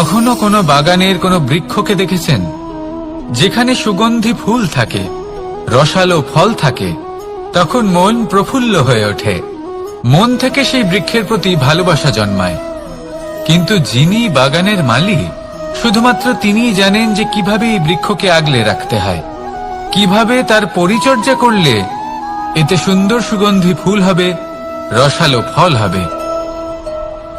কখনো কোনো বাগানের কোনো বৃক্ষকে দেখেছেন? যেখানে সুগন্ধি ফুল থাকে, রসালো ফল থাকে, তখন মন প্রফুল্ল হয়ে ওঠে। মন থেকে সেই বৃক্ষের প্রতি ভালোবাসা জন্মায়। কিন্তু যিনি বাগানের মালিক, শুধুমাত্র তিনিই জানেন যে কীভাবে এই বৃক্ষকে আগলে রাখতে হয়। কীভাবে তার পরিচর্যা করলে এতে সুন্দর সুগন্ধি ফুল হবে, রসালো ফল হবে।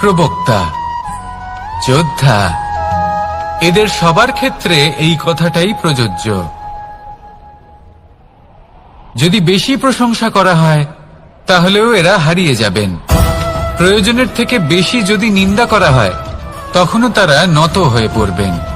প্রবক্তা, যোদ্ধা, এদের সবার ক্ষেত্রে এই কথাটাই প্রযোজ্য। যদি বেশি প্রশংসা করা হয়, তাহলেও এরা হারিয়ে যাবেন। প্রয়োজনের থেকে বেশি যদি নিন্দা করা হয়, তখনও তারা নত হয়ে পড়বেন।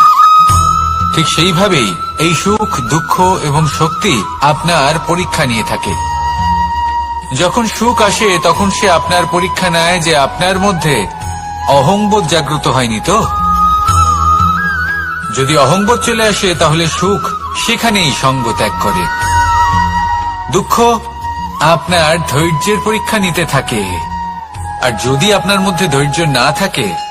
ঠিক সেইভাবেই এই সুখ, দুঃখ এবং শক্তি আপনার পরীক্ষা নিয়ে থাকে। যখন সুখ আসে, তখন সে আপনার পরীক্ষা নেয় যে আপনার মধ্যে অহংবোধ জাগ্রত হয়নি তো? যদি অহংবোধ চলে আসে, তাহলে সুখ সেখানেই সঙ্গ ত্যাগ করে। দুঃখ আপনার ধৈর্যের পরীক্ষা নিতে থাকে। আর যদি আপনার মধ্যে ধৈর্য না থাকে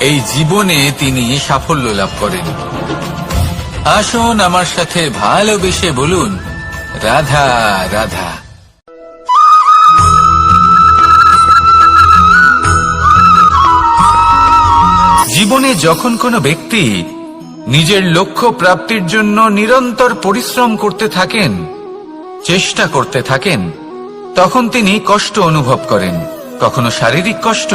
এই জীবনে তিনি সাফল্য লাভ করেন। আসুন আমার সাথে ভালোবেসে বলুন, রাধা রাধা। জীবনে যখন কোনো ব্যক্তি নিজের লক্ষ্য প্রাপ্তির জন্য নিরন্তর পরিশ্রম করতে থাকেন, চেষ্টা করতে থাকেন, তখন তিনি কষ্ট অনুভব করেন, কখনো শারীরিক কষ্ট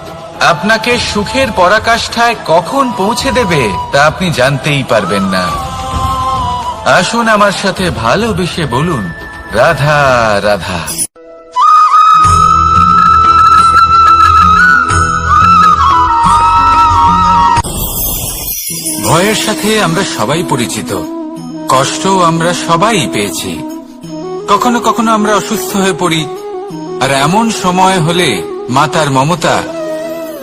আপনাকে সুখের পরাকাষ্ঠায় কখন পৌঁছে দেবে তা আপনি জানতেই পারবেন না। আসুন আমার সাথে ভালোবেসে বলুন, রাধা রাধা। ভয়ের সাথে আমরা সবাই পরিচিত। কষ্ট আমরা সবাই পেয়েছি। কখনো কখনো আমরা অসুস্থ হয়ে পড়ি, আর এমন সময় হলে মাতার মমতা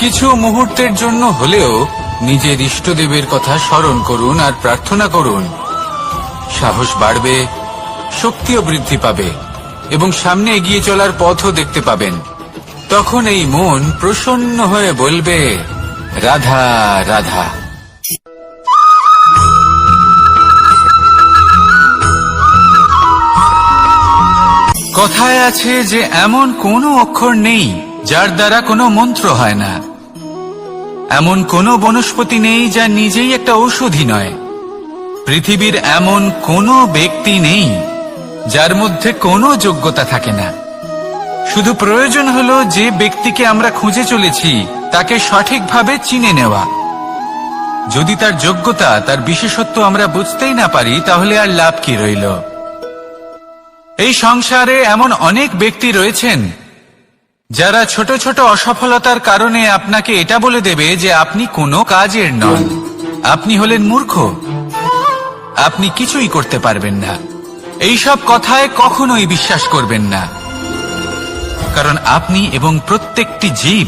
কিছু মুহূর্তের জন্য হলেও নিজের ইষ্টদেবের কথা স্মরণ করুন আর প্রার্থনা করুন। সাহস বাড়বে, শক্তিও বৃদ্ধি পাবে এবং সামনে এগিয়ে চলার পথও দেখতে পাবেন। তখন এই মন প্রসন্ন হয়ে বলবে, রাধা রাধা। কথায় আছে যে, এমন কোনো অক্ষর নেই যার দ্বারা কোনো মন্ত্র হয় না। এমন কোনো বনস্পতি নেই যা নিজেই একটা ঔষধি নয়। পৃথিবীর এমন কোনো ব্যক্তি নেই যার মধ্যে কোনো যোগ্যতা থাকে না। শুধু প্রয়োজন হলো যে ব্যক্তিকে আমরা খুঁজে চলেছি, তাকে সঠিকভাবে চিনে নেওয়া। যদি তার যোগ্যতা, তার বিশেষত্ব আমরা বুঝতেই না পারি, তাহলে আর লাভ কি রইল? এই সংসারে এমন অনেক ব্যক্তি রয়েছেন যারা ছোট ছোট অসফলতার কারণে আপনাকে এটা বলে দেবে যে আপনি কোনো কাজের নন। আপনি হলেন মূর্খ। আপনি কিছুই করতে পারবেন না। এইসব কথায় কখনোই বিশ্বাস করবেন না। কারণ আপনি এবং প্রত্যেকটি জীব,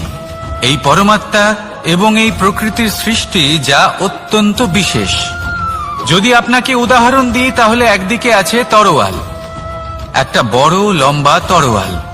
এই পরমাত্মা এবং এই প্রকৃতির সৃষ্টি যা অত্যন্ত বিশেষ। যদি আপনাকে উদাহরণ দিই, তাহলে একদিকে আছে তরোয়াল, একটা বড় লম্বা তরোয়াল।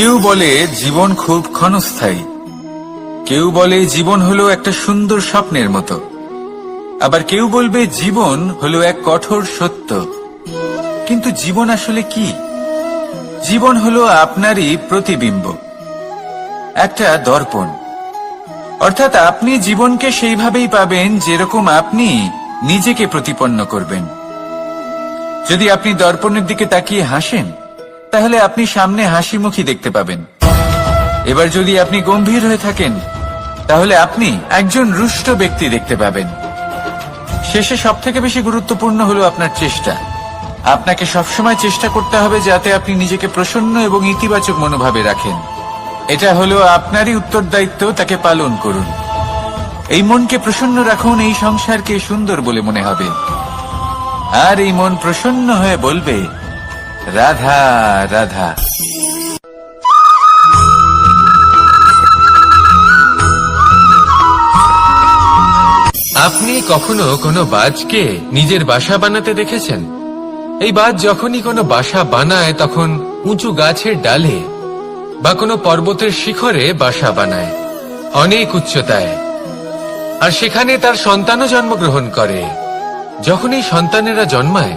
কেউ বলে জীবন খুব ক্ষণস্থায়ী। কেউ বলে জীবন হলো একটা সুন্দর স্বপ্নের মতো। আবার কেউ বলবে জীবন হলো এক কঠোর সত্য। কিন্তু জীবন আসলে কি? জীবন হলো আপনারই প্রতিবিম্ব। একটা দর্পণ। অর্থাৎ আপনি জীবনকে সেইভাবেই পাবেন যেরকম আপনি নিজেকে প্রতিপন্ন করবেন। যদি আপনি দর্পণের দিকে তাকিয়ে হাসেন তাহলে আপনি সামনে হাসি মুখী দেখতে পাবেন। এবার যদি আপনি গম্ভীর হয়ে থাকেন, তাহলে আপনি একজন রুষ্ট ব্যক্তি দেখতে পাবেন। শেষে সব থেকে বেশি গুরুত্বপূর্ণ হলো আপনার চেষ্টা। আপনাকে সবসময় চেষ্টা করতে হবে যাতে আপনি নিজেকে প্রসন্ন এবং ইতিবাচক মনোভাবে রাখেন। এটা হলো আপনারই উত্তরদায়িত্ব, তাকে পালন করুন। এই মনকে প্রসন্ন রাখুন, এই সংসারকে সুন্দর বলে মনে হবে। আর এই মন প্রসন্ন হয়ে বলবে রাধা রাধা। আপনি কখনো কোনো বাজকে নিজের বাসা বানাতে দেখেছেন? এই বাজ যখনই কোনো বাসা বানায়, তখন উঁচু গাছের ডালে বা কোনো পর্বতের শিখরে বাসা বানায়, অনেক উচ্চতায়। আর সেখানে তার সন্তানও জন্মগ্রহণ করে। যখন এই সন্তানেরা জন্মায়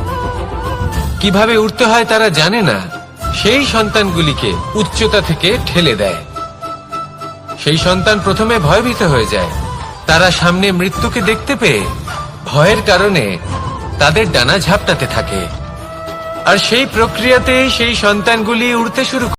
কীভাবে উঠতে হয় তারা জানে না। সেই সন্তানগুলিকে উচ্চতা থেকে ঠেলে দেয়। সেই সন্তান প্রথমে ভয়ভীত হয়ে যায়। তারা সামনে মৃত্যুকে দেখতে পেয়ে ভয়ের কারণে তাদের ডানা ঝাপটাতে থাকে। আর সেই প্রক্রিয়াতে সেই সন্তানগুলি উড়তে শুরু